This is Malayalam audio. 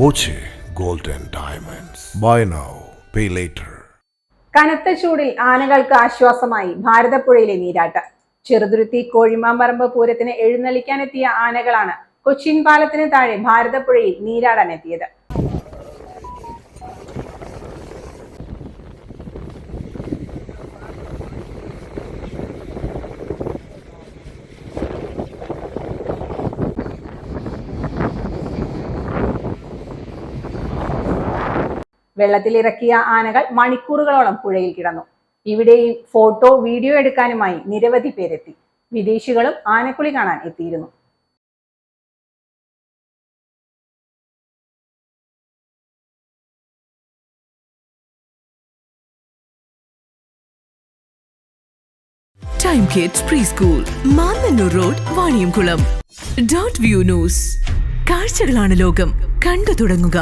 Boche golden diamonds. Buy now pay later കനത്ത ചൂടിൽ ആനകൾക്ക് ആശ്വാസമായി ഭാരതപ്പുഴയിലെ നീരാട്ട്. ചെറുതുരുത്തി കോഴിമാമ്പറമ്പ് പൂരത്തിന് എഴുന്നള്ളിക്കാനെത്തിയ ആനകളാണ് കൊച്ചിൻ പാലത്തിന് താഴെ ഭാരതപ്പുഴയിൽ നീരാടാനെത്തിയത്. വെള്ളത്തിലിറക്കിയ ആനകൾ മണിക്കൂറുകളോളം പുഴയിൽ കിടന്നു. ഇവിടെയും ഫോട്ടോ വീഡിയോ എടുക്കാനുമായി നിരവധി പേരെത്തി. വിദേശികളും ആനക്കുളി കാണാൻ എത്തിയിരുന്നു. Kids pre school Mannannur road Vaniyamkulam dot view news കാഴ്ചകളാണ് ലോകം. കണ്ടു തുടങ്ങുക.